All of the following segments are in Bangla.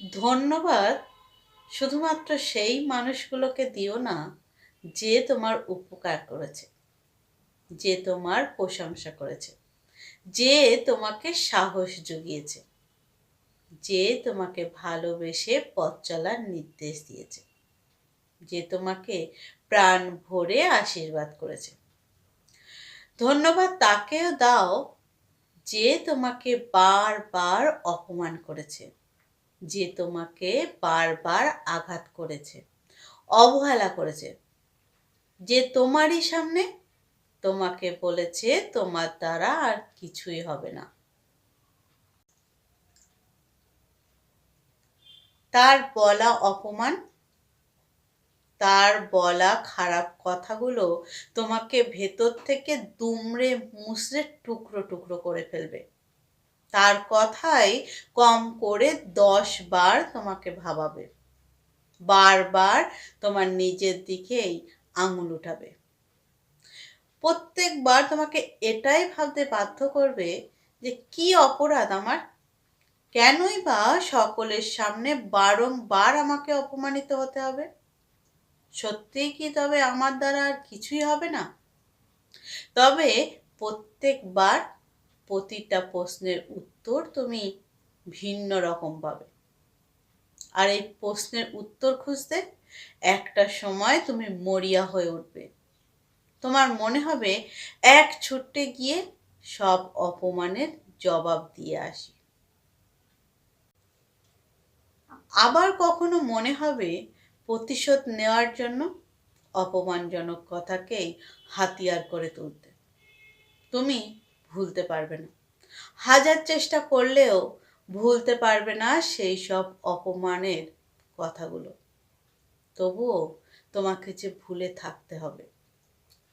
ধন্যবাদ। শুধুমাত্র সেই মানুষগুলোকে দিও না, যে তোমার উপকার করেছে, যে তোমার প্রশংসা করেছে, যে তোমাকে সাহস জুগিয়েছে, যে তোমাকে ভালোবেসে পথ চলার নির্দেশ দিয়েছে, যে তোমাকে প্রাণ ভরে আশীর্বাদ করেছে। ধন্যবাদ তাকেও দাও যে তোমাকে বারবার অপমান করেছে। যে তোমাকে বারবার আঘাত করেছে, অবহেলা করেছে। যে তোমারই সামনে তোমাকে বলেছে, তোমার দ্বারা আর কিছুই হবে না। তার বলা অপমান, তার বলা খারাপ কথাগুলো তোমাকে ভেতর থেকে দুমড়ে মুসড়ে টুকরো টুকরো করে ফেলবে। তার কথাই কম করে দশ বার তোমাকে ভাবাবে। বারবার তোমার নিজের দিকেই আঙুল উঠাবে। প্রত্যেকবার তোমাকে এটাই ভাবতে বাধ্য করবে যে কি অপরাধ আমার। কেনই বা সকলের সামনে বারংবার আমাকে অপমানিত হতে হবে? সত্যিই কি তবে আমার দ্বারা আর কিছুই হবে না? তবে প্রত্যেকবার প্রতিটা প্রশ্নের উত্তর তুমি ভিন্ন রকম পাবে। আর এই প্রশ্নের উত্তর খুঁজতে একটা সময় তুমি মরিয়া হয়ে উঠবে। তোমার মনে হবে, এক ছুট্টে গিয়ে সব অপমানের জবাব দিয়ে আসি। আবার কখনো মনে হবে, প্রতিশোধ নেওয়ার জন্য অপমানজনক কথাকেই হাতিয়ার করে তুলতে। তুমি ভুলতে পারবে না। হাজার চেষ্টা করলেও ভুলতে পারবে না সেই সব অপমানের কথাগুলো। তবুও তোমাকে যে ভুলে থাকতে হবে,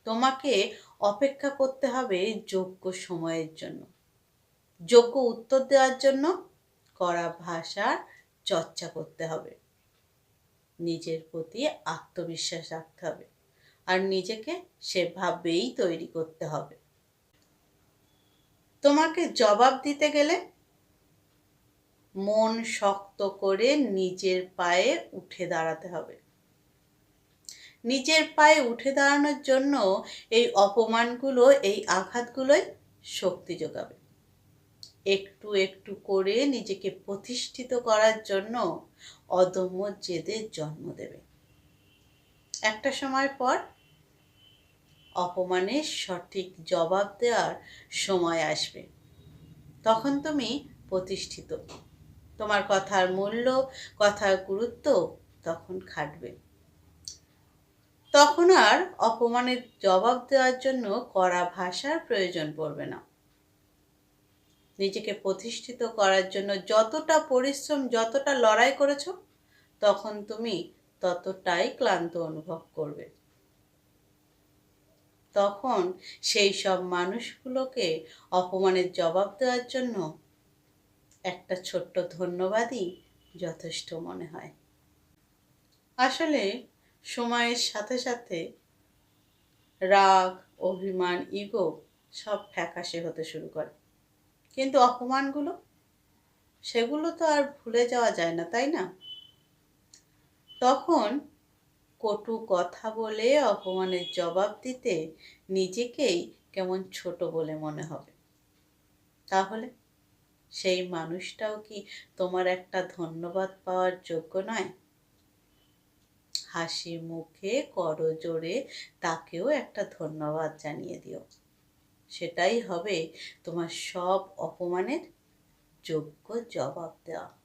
তোমাকে অপেক্ষা করতে হবে যোগ্য সময়ের জন্য। যোগ্য উত্তর দেওয়ার জন্য করা ভাষার চর্চা করতে হবে। নিজের প্রতি আত্মবিশ্বাস রাখতে হবে। আর নিজেকে সেভাবেই তৈরি করতে হবে। তোমাকে জবাব দিতে গেলে মন শক্ত করে নিজের পায়ে উঠে দাঁড়াতে হবে। নিজের পায়ে উঠে দাঁড়ানোর জন্য এই অপমানগুলো, এই আঘাতগুলোই শক্তি যোগাবে। একটু একটু করে নিজেকে প্রতিষ্ঠিত করার জন্য অদম্য জেদের জন্ম দেবে। একটা সময় পর অপমানের সঠিক জবাব দেওয়ার সময় আসবে। তখন তুমি প্রতিষ্ঠিত। তোমার কথার মূল্য, কথার গুরুত্ব তখন খাটবে। তখন আর অপমানের জবাব দেওয়ার জন্য কড়া ভাষার প্রয়োজন পড়বে না। নিজেকে প্রতিষ্ঠিত করার জন্য যতটা পরিশ্রম, যতটা লড়াই করেছ, তখন তুমি ততটাই ক্লান্ত অনুভব করবে। তখন সেই সব মানুষগুলোকে অপমানের জবাব দেওয়ার জন্য একটা ছোট্ট ধন্যবাদই যথেষ্ট মনে হয়। আসলে সময়ের সাথে সাথে রাগ, অভিমান, ইগো সব ফ্যাকাশে হতে শুরু করে। কিন্তু অপমানগুলো? সেগুলো তো আর ভুলে যাওয়া যায় না, তাই না? তখন কটু কথা বলে অপমানের জবাব দিতে নিজেকেই কেমন ছোট বলে মনে হবে। তাহলে সেই মানুষটাও কি তোমার একটা ধন্যবাদ পাওয়ার যোগ্য নয়? হাসি মুখে করজোরে তাকেও একটা ধন্যবাদ জানিয়ে দিও। সেটাই হবে তোমার সব অপমানের যোগ্য জবাব দেওয়া।